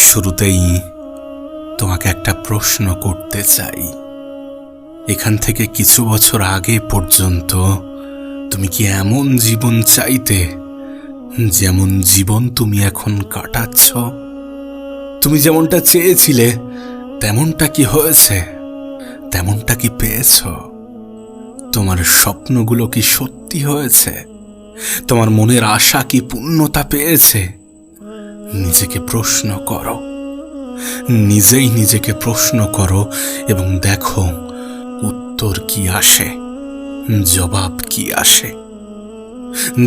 শুরুতেই তোমাকে একটা প্রশ্ন করতে চাই। এখান থেকে কিছু বছর আগে পর্যন্ত তুমি কি এমন জীবন চাইতে, যেমন জীবন তুমি এখন কাটাচ্ছ? তুমি যেমনটা চেয়েছিলে, তেমনটা কি হয়েছে? তেমনটা কি পেয়েছ? তোমার স্বপ্নগুলো কি সত্যি হয়েছে? তোমার মনের আশা কি পূর্ণতা পেয়েছে? নিজেকে প্রশ্ন করো। নিজেই নিজেকে প্রশ্ন করো এবং দেখো উত্তর কি আসে, জবাব কি আসে।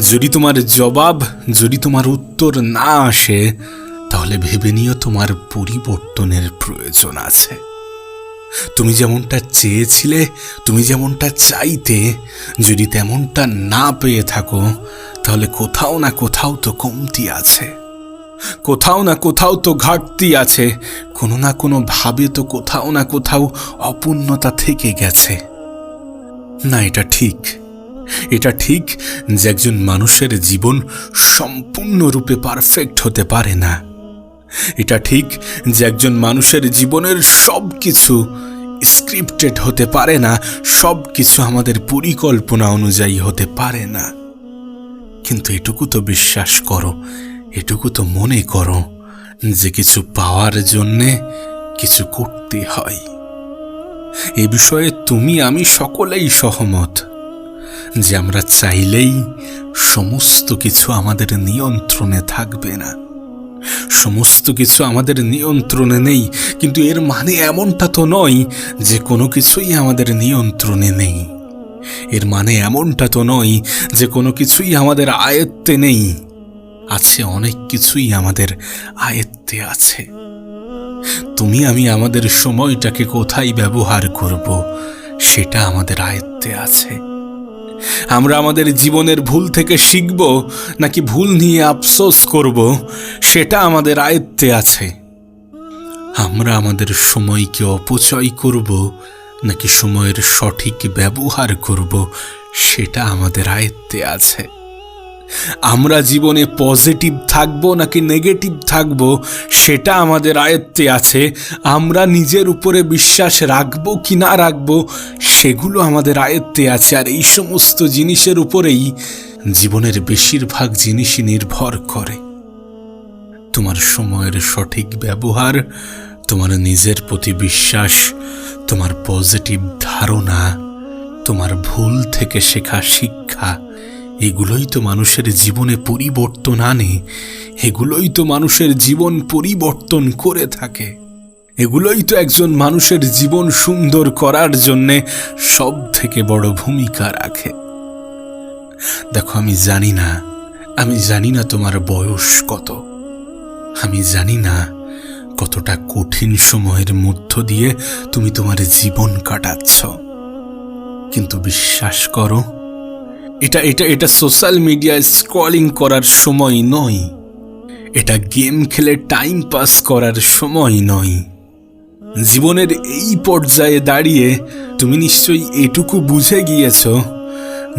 যদি তোমার জবাব, যদি তোমার উত্তর না আসে, তাহলে ভেবে নিও তোমার পরিবর্তনের প্রয়োজন আছে। তুমি যেমনটা চেয়েছিলে, তুমি যেমনটা চাইতে, যদি তেমনটা না পেয়ে থাকো, তাহলে কোথাও না কোথাও তো কমতি আছে। কোথাও না কোথাও তো ঘাটতি আছে। কোনো না কোনো ভাবে তো কোথাও না কোথাও অপূর্ণতা থেকে গেছে। না, এটা ঠিক। এটা ঠিক যে একজন মানুষের জীবন সম্পূর্ণরূপে পারফেক্ট হতে পারে না। এটা ঠিক যে একজন মানুষের জীবনের সব কিছু স্ক্রিপ্টেড হতে পারে না সব কিছু আমাদের পরিকল্পনা অনুযায়ী হতে পারে না। কিন্তু এটুকু তো বিশ্বাস করো এটুকু তো মনে করো যে কিছু পাওয়ার জন্যে কিছু করতে হয়। এ বিষয়ে তুমি, আমি সকলেই সহমত যে আমরা চাইলেই সমস্ত কিছু আমাদের নিয়ন্ত্রণে থাকবে না। সমস্ত কিছু আমাদের নিয়ন্ত্রণে নেই, কিন্তু এর মানে এমনটা তো নয় যে কোনো কিছুই আমাদের নিয়ন্ত্রণে নেই। এর মানে এমনটা তো নয় যে কোনো কিছুই আমাদের আয়ত্তে নেই। আছে, অনেক কিছুই আমাদের আয়ত্তে আছে। তুমি, আমি আমাদের সময়টাকে কোথায় ব্যবহার করব, সেটা আমাদের আয়ত্তে আছে। আমরা আমাদের জীবনের ভুল থেকে শিখব, নাকি ভুল নিয়ে আফসোস করব, সেটা আমাদের আয়ত্তে আছে। আমরা আমাদের সময়কে অপচয় করব, নাকি সময়ের সঠিক ব্যবহার করব, সেটা আমাদের আয়ত্তে আছে। আমরা জীবনে পজিটিভ থাকব নাকি নেগেটিভ থাকব, সেটা আমাদের আয়ত্তে আছে। আমরা নিজের উপরে বিশ্বাস রাখব কি না রাখব, সেগুলো আমাদের আয়ত্তে আছে। আর এই সমস্ত জিনিসের উপরেই জীবনের বেশিরভাগ জিনিসই নির্ভর করে। তোমার সময়ের সঠিক ব্যবহার, তোমার নিজের প্রতি বিশ্বাস, তোমার পজিটিভ ধারণা, তোমার ভুল থেকে শেখা শিক্ষা এগুলোই তো মানুষের জীবনে পরিবর্তন আনে, এগুলোই তো মানুষের জীবন পরিবর্তন করে থাকে। এগুলোই তো একজন মানুষের জীবন সুন্দর করার জন্যে সব থেকে বড় ভূমিকা রাখে। দেখো, আমি জানি না, আমি জানি না তোমার বয়স কত। আমি জানি না কতটা কঠিন সময়ের মধ্য দিয়ে তুমি তোমার জীবন কাটাচ্ছ। কিন্তু বিশ্বাস করো এটা এটা এটা সোশ্যাল মিডিয়ায় স্ক্রলিং করার সময় নয়। এটা গেম খেলে টাইম পাস করার সময় নয়। জীবনের এই পর্যায়ে দাঁড়িয়ে তুমি নিশ্চয়ই এটুকু বুঝে গিয়েছ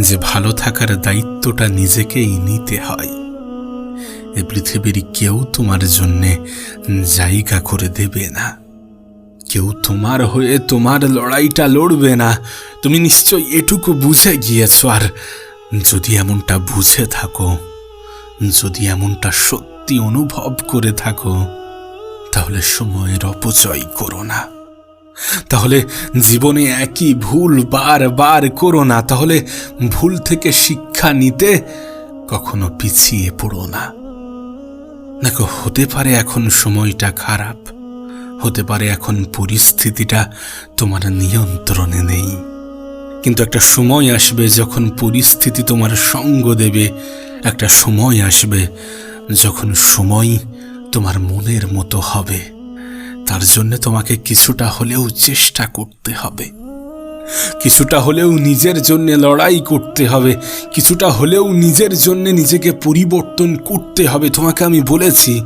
যে ভালো থাকার দায়িত্বটা নিজেকেই নিতে হয়। এ পৃথিবীর কেউ তোমার জন্যে জায়গা করে দেবে না। কেউ তোমার হয়ে তোমার লড়াইটা লড়বে না। তুমি নিশ্চয়ই এটুকু বুঝে গিয়েছ আর যদি এমনটা বুঝে থাকো, যদি এমনটা সত্যি অনুভব করে থাকো, তাহলে সময়ের অপচয় করো না। তাহলে জীবনে একই ভুল বার বার করো না। তাহলে ভুল থেকে শিক্ষা নিতে কখনো পিছিয়ে পড়ো না। দেখো, হতে পারে এখন সময়টা খারাপ হতে পারে এখন পরিস্থিতিটা তোমার নিয়ন্ত্রণে নেই। কিন্তু একটা সময় আসবে যখন পরিস্থিতি তোমার সঙ্গ দেবে। একটা সময় আসবে যখন সময় তোমার মনের মতো হবে। তার জন্য তোমাকে কিছুটা হলেও চেষ্টা করতে হবে। কিছুটা হলেও নিজের জন্য লড়াই করতে হবে, কিছুটা হলেও নিজের জন্য নিজেকে পরিবর্তন করতে হবে। তোমাকে আমি বলেছি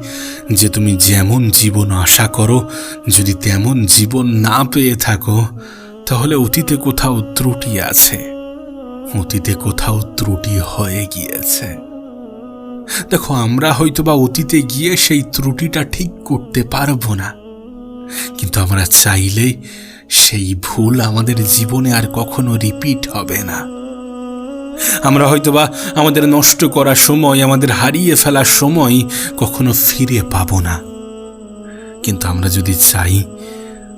যে তুমি যেমন জীবন আশা করো, যদি তেমন জীবন না পেয়ে থাকো, তাহলে অতীতে কোথাও ত্রুটি আছে। অতীতে কোথাও ত্রুটি হয়ে গিয়েছে। দেখো, আমরা হয়তো বা অতীতে গিয়ে সেই ত্রুটিটা ঠিক করতে পারব না। কিন্তু আমরা চাইলে সেই ভুল আমাদের জীবনে আর কখনো রিপিট হবে না। আমরা হয়তোবা আমাদের নষ্ট করা সময়, আমাদের হারিয়ে ফেলার সময় কখনো ফিরে পাব না। কিন্তু আমরা যদি চাই,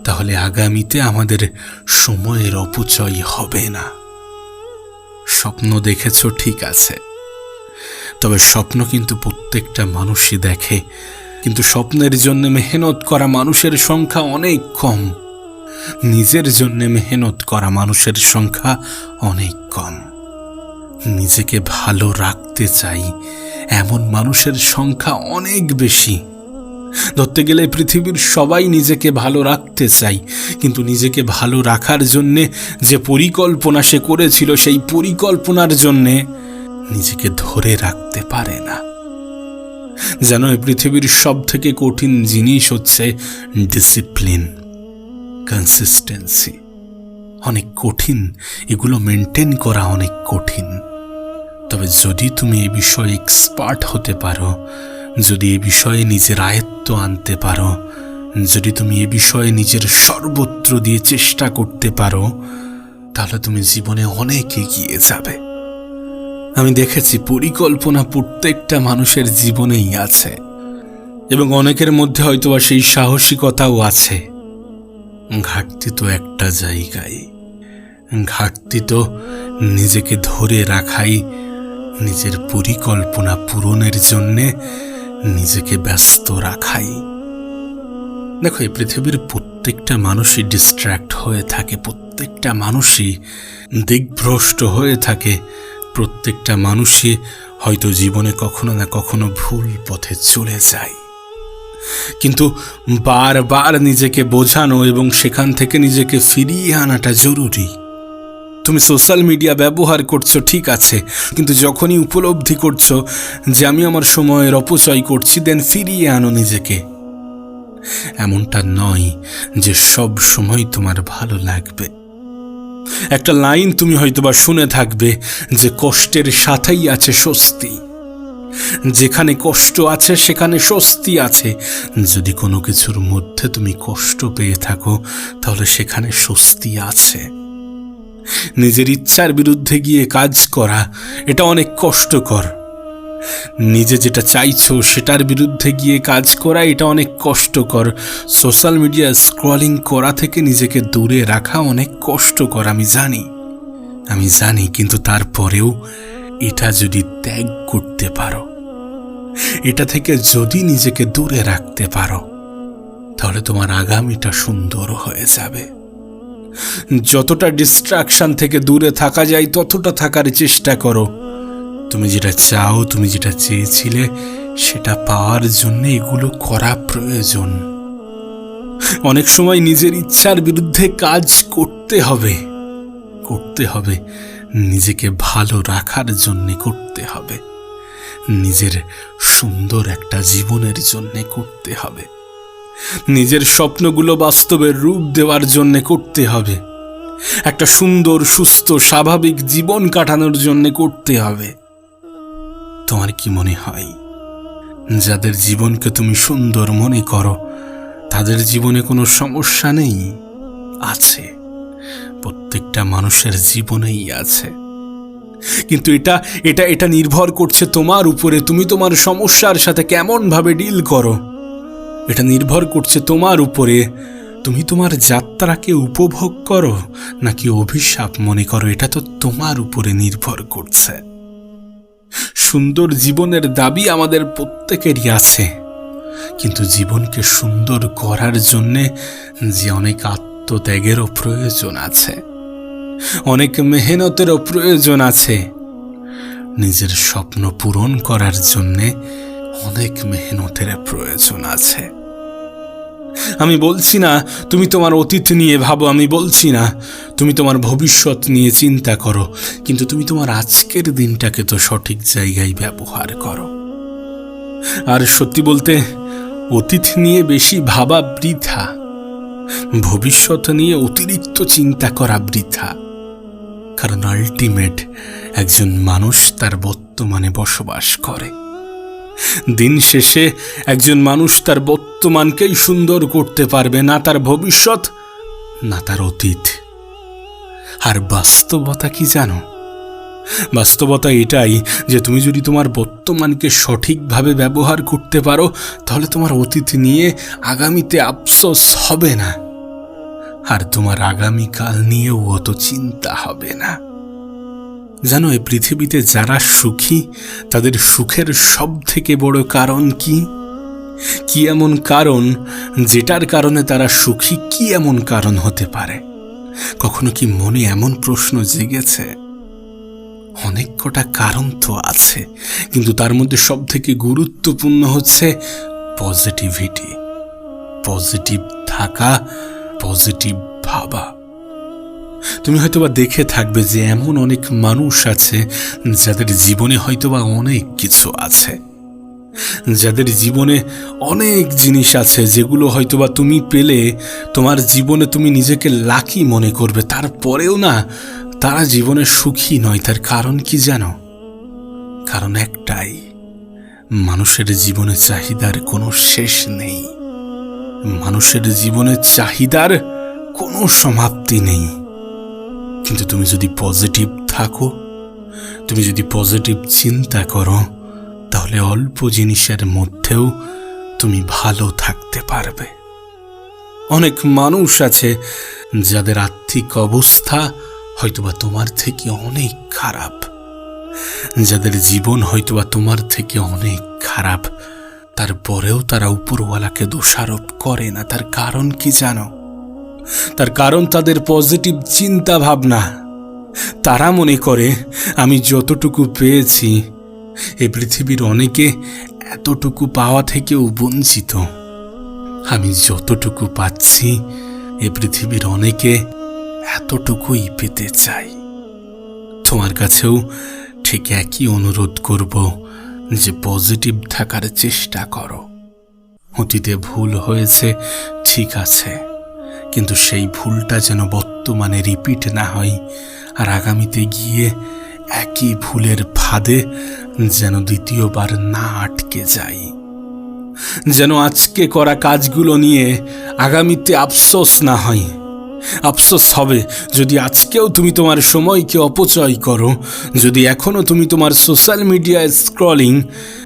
তাহলে আগামীতে আমাদের সময়ের অপচয় হবে না। স্বপ্ন দেখেছ, ঠিক আছে। তবে স্বপ্ন কিন্তু প্রত্যেকটা মানুষই দেখে। কিন্তু স্বপ্নের জন্য মেহনত করা মানুষের সংখ্যা অনেক কম। নিজের জন্য মেহনত করা মানুষের সংখ্যা অনেক কম। নিজেকে ভালো রাখতে চাই, এমন মানুষের সংখ্যা অনেক বেশি। ধরতে গেলে পৃথিবীর সবাই নিজেকে ভালো রাখতে চাই, কিন্তু নিজেকে ভালো রাখার জন্যে যে পরিকল্পনা সে করেছিল, সেই পরিকল্পনার জন্যে নিজেকে ধরে রাখতে পারে না। যেন পৃথিবীর সব থেকে কঠিন জিনিস হচ্ছে ডিসিপ্লিন কনসিস্টেন্সি অনেক কঠিন, এগুলো মেনটেন করা অনেক কঠিন। তবে যদি তুমি এ বিষয়ে এক্সপার্ট হতে পারো, যদি এ বিষয়ে নিজের আয়ত্ত আনতে পারো, যদি তুমি এ বিষয়ে নিজের সর্বত্র দিয়ে চেষ্টা করতে পারো, তাহলে তুমি জীবনে অনেক এগিয়ে যাবে। আমি দেখেছি পরিকল্পনা প্রত্যেকটা মানুষের জীবনেই আছে, এবং অনেকের মধ্যে হয়তোবা সেই সাহসিকতাও আছে। ঘাটতি তো একটা জায়গায়। ঘাটতি তো নিজেকে ধরে রাখাই, নিজের পরিকল্পনা পূরণের জন্যে নিজেকে ব্যস্ত রাখাই। দেখো, এই পৃথিবীর প্রত্যেকটা মানুষই ডিস্ট্র্যাক্ট হয়ে থাকে, প্রত্যেকটা মানুষই দিগ্ভ্রষ্ট হয়ে থাকে, প্রত্যেকটা মানুষই হয়তো জীবনে কখনো না কখনো ভুল পথে চলে যায়। কিন্তু বারবার নিজেকে বোঝানো এবং সেখান থেকে নিজেকে ফিরিয়ে আনাটা জরুরি। তুমি সোশ্যাল মিডিয়া ব্যবহার করছ, ঠিক আছে, কিন্তু যখনই উপলব্ধি করছ যে আমি আমার সময়ের অপচয় করছি দেন ফিরিয়ে আনো নিজেকে। এমনটা নয় যে সব সময় তোমার ভালো লাগবে। একটা লাইন তুমি হয়তোবা শুনে থাকবে যে কষ্টের সাথেই আছে স্বস্তি। যেখানে কষ্ট আছে, সেখানে স্বস্তি আছে। যদি কোনো কিছুর মধ্যে তুমি কষ্ট পেয়ে থাকো, তাহলে সেখানে স্বস্তি আছে। নিজের ইচ্ছার বিরুদ্ধে গিয়ে কাজ করা, এটা অনেক কষ্টকর। নিজে যেটা চাইছো, সেটার বিরুদ্ধে গিয়ে কাজ করা, এটা অনেক কষ্টকর। সোশ্যাল মিডিয়া স্ক্রলিং করা থেকে নিজেকে দূরে রাখা অনেক কষ্টকর, আমি জানি। আমি জানি, কিন্তু তারপরেও এটা যদি ত্যাগ করতে পারো, এটা থেকে যদি নিজেকে দূরে রাখতে পারো, তাহলে তোমার আগামীটা সুন্দর হয়ে যাবে। যতটা ডিস্ট্রাকশন থেকে দূরে থাকা যায়, ততটা থাকার চেষ্টা করো। তুমি যেটা চাও, তুমি যেটা চেয়েছিলে, সেটা পাওয়ার জন্য এগুলো করা প্রয়োজন। অনেক সময় নিজের ইচ্ছার বিরুদ্ধে কাজ করতে হবে করতে হবে। নিজেকে ভালো রাখার জন্য করতে হবে। নিজের সুন্দর একটা জীবনের জন্য করতে হবে। নিজের স্বপ্নগুলো বাস্তবের রূপ দেওয়ার জন্য করতে হবে। একটা সুন্দর, সুস্থ, স্বাভাবিক জীবন কাটানোর জন্য করতে হবে। তোমার কি মনে হয়? যাদের জীবনকে তুমি সুন্দর মনে করো, তাদের জীবনে কোনো সমস্যা নেই? আছে। প্রত্যেকটা মানুষের জীবনেই আছে। কিন্তু এটা এটা এটা নির্ভর করছে তোমার উপরে। তুমি তোমার সমস্যার সাথে কেমনভাবে ডিল করো। এটা নির্ভর করছে তোমার উপরে। তুমি তোমার যাত্রাকে উপভোগ করো, নাকি অভিশাপ মনে করো? এটা তো তোমার উপরে নির্ভর করছে। সুন্দর জীবনের দাবি আমাদের প্রত্যেকেরই আছে। কিন্তু জীবনকে সুন্দর করার জন্যে যে অনেক আত্মত্যাগেরও প্রয়োজন আছে। অনেক মেহনতেরও প্রয়োজন আছে। নিজের স্বপ্ন পূরণ করার জন্যে অনেক মেহনতের প্রয়োজন আছে। আমি বলছি না, তুমি তোমার অতীত নিয়ে ভাবো, আমি বলছি না, তুমি তোমার ভবিষ্যৎ নিয়ে চিন্তা করো, কিন্তু তুমি তোমার আজকের দিনটাকে তো সঠিক জায়গায় ব্যবহার করো। আর সত্যি বলতে, অতীত নিয়ে বেশি ভাবা বৃথা, ভবিষ্যৎ নিয়ে অতিরিক্ত চিন্তা করা বৃথা। কারণ আলটিমেট একজন মানুষ তার বর্তমানে বসবাস করে। দিন শেষে একজন মানুষ তার বর্তমানকেই সুন্দর করতে পারবে, না তার ভবিষ্যৎ, না তার অতীত। আর বাস্তবতা কি জানো? বাস্তবতা এটাই যে তুমি যদি তোমার বর্তমানকে সঠিকভাবে ব্যবহার করতে পারো, তাহলে তোমার অতীত নিয়ে আগামীতে আফসোস হবে না। আর তোমার আগামীকাল নিয়েও অত চিন্তা হবে না। জানো, এই পৃথিবীতে যারা সুখী, তাদের সুখের সব থেকে বড় কারণ কি? কি এমন কারণ যেটার কারণে তারা সুখী? কি এমন কারণ হতে পারে? কখনো কি মনে এমন প্রশ্ন জেগেছে? অনেক কটা কারণ তো আছে, কিন্তু তার মধ্যে সব থেকে গুরুত্বপূর্ণ হচ্ছে পজিটিভিটি। পজিটিভ থাকা পজিটিভ ভাবা। তুমি হয়তোবা দেখে থাকবে যে এমন অনেক মানুষ আছে যাদের জীবনে হয়তোবা অনেক কিছু আছে। যাদের জীবনে অনেক জিনিস আছে যেগুলো হয়তোবা তুমি পেলে তোমার জীবনে তুমি নিজেকে লাকি মনে করবে, তারপরেও না তারা জীবনে সুখী নয়। তার কারণ কি জানো? কারণ একটাই, মানুষের জীবনে চাহিদার কোনো শেষ নেই। মানুষের জীবনে চাহিদার কোনো সমাপ্তি নেই। কিন্তু তুমি যদি পজিটিভ থাকো, তুমি যদি পজিটিভ চিন্তা করো, তাহলে অল্প জিনিসের মধ্যেও তুমি ভালো থাকতে পারবে। অনেক মানুষ আছে যাদের আর্থিক অবস্থা হয়তোবা তোমার থেকে অনেক খারাপ, যাদের জীবন হয়তোবা তোমার থেকে অনেক খারাপ। তারপরেও তারা উপরওয়ালাকে দোষারোপ করে না। তার কারণ কি জানো? তার কারণ তাদের পজিটিভ চিন্তা ভাবনা তারা মনে করে, আমি যতটুকু পেয়েছি, এ পৃথিবীর অনেকে এতটুকু পাওয়া থেকেও বঞ্চিত। আমি যতটুকু পাচ্ছি, এ পৃথিবীর অনেকে এতটুকুই পেতে চাই। তোমার কাছেও ঠিক একই অনুরোধ করব। যে পজিটিভ থাকার চেষ্টা করো। অতীতে ভুল হয়েছে, ঠিক আছে। কিন্তু সেই ভুলটা যেন বর্তমানে রিপিট না হয়, আর আগামীতে গিয়ে একই ভুলের ফাঁদে যেন দ্বিতীয়বার না আটকে যাই। যেন আজকে করা কাজগুলো নিয়ে আগামীতে আফসোস না হয়। আফসোস হবে যদি আজকেও তুমি তোমার সময়কে অপচয় করো। যদি এখনও তুমি তোমার সোশ্যাল মিডিয়ায় স্ক্রলিং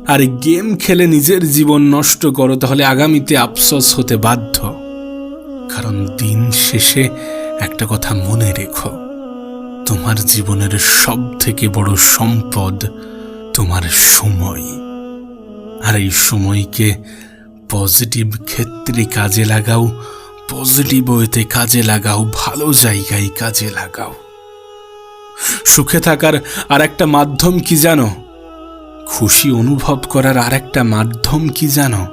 আর গেম খেলে নিজের জীবন নষ্ট করো, তাহলে আগামীতে আফসোস হতে বাধ্য। কারণ দিন শেষে একটা কথা মনে রেখো, তোমার জীবনের সব থেকে বড় সম্পদ তোমার সময়। আর এই সময়কে পজিটিভ ক্ষেত্রে কাজে লাগাও পজিটিভ ওয়েতে কাজে লাগাও, ভালো জায়গায় কাজে লাগাও। সুখে থাকার আর একটা মাধ্যম কি জানো? খুশি অনুভব করার আর একটা মাধ্যম কি জানো?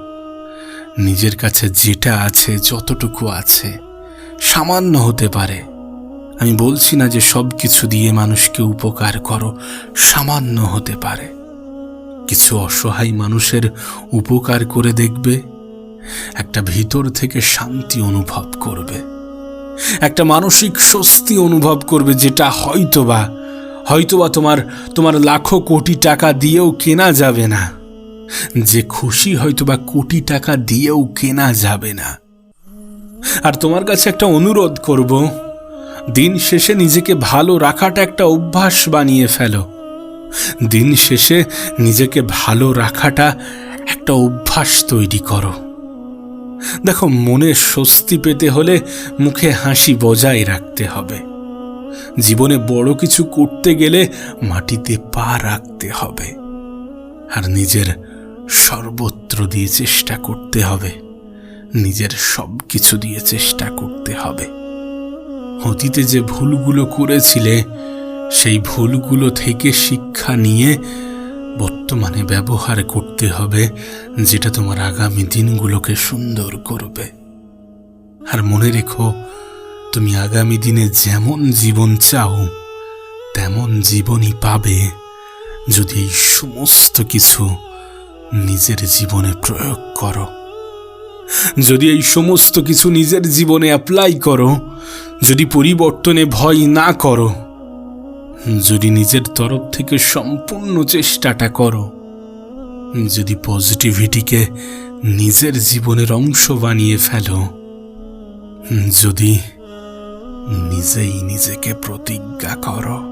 নিজের কাছে যেটা আছে, যতটুকু আছে, সামান্য হতে পারে। আমি বলছি না যে সব কিছু দিয়ে মানুষকে উপকার করো, সামান্য হতে পারে। কিছু অসহায় মানুষের উপকার করে দেখবে একটা ভিতর থেকে শান্তি অনুভব করবে। একটা মানসিক স্বস্তি অনুভব করবে যেটা হয়তোবা হয়তোবা তোমার তোমার লাখো কোটি টাকা দিয়েও কেনা যাবে না। যে খুশি হয়তোবা কোটি টাকা দিয়েও কেনা যাবে না। আর তোমার কাছে একটা অনুরোধ করব, দিন শেষে নিজেকে ভালো রাখাটা একটা অভ্যাস বানিয়ে ফেলো। দিন শেষে নিজেকে ভালো রাখাটা একটা অভ্যাস তৈরি করো। দেখো, মনে স্বস্তি পেতে হলে মুখে হাসি বজায় রাখতে হবে। জীবনে বড় কিছু করতে গেলে মাটিতে পা রাখতে হবে। আর নিজের সর্বত্র দিয়ে চেষ্টা করতে হবে। নিজের সব কিছু দিয়ে চেষ্টা করতে হবে। অতীতে যে ভুলগুলো করেছিলে, সেই ভুলগুলো থেকে শিক্ষা নিয়ে বর্তমানে ব্যবহার করতে হবে, যেটা তোমার আগামী দিনগুলোকে সুন্দর করবে। আর মনে রেখো, তুমি আগামী দিনে যেমন জীবন চাও, তেমন জীবনই পাবে, যদি এই সমস্ত কিছু নিজের জীবনে প্রয়োগ করো। যদি এই সমস্ত কিছু নিজের জীবনে অ্যাপ্লাই করো, যদি পরিবর্তনে ভয় না করো যদি নিজের তরফ থেকে সম্পূর্ণ চেষ্টাটা করো, যদি পজিটিভিটিকে নিজের জীবনের অংশ বানিয়ে ফেলো, যদি নিজেই নিজেকে প্রতিজ্ঞা করো।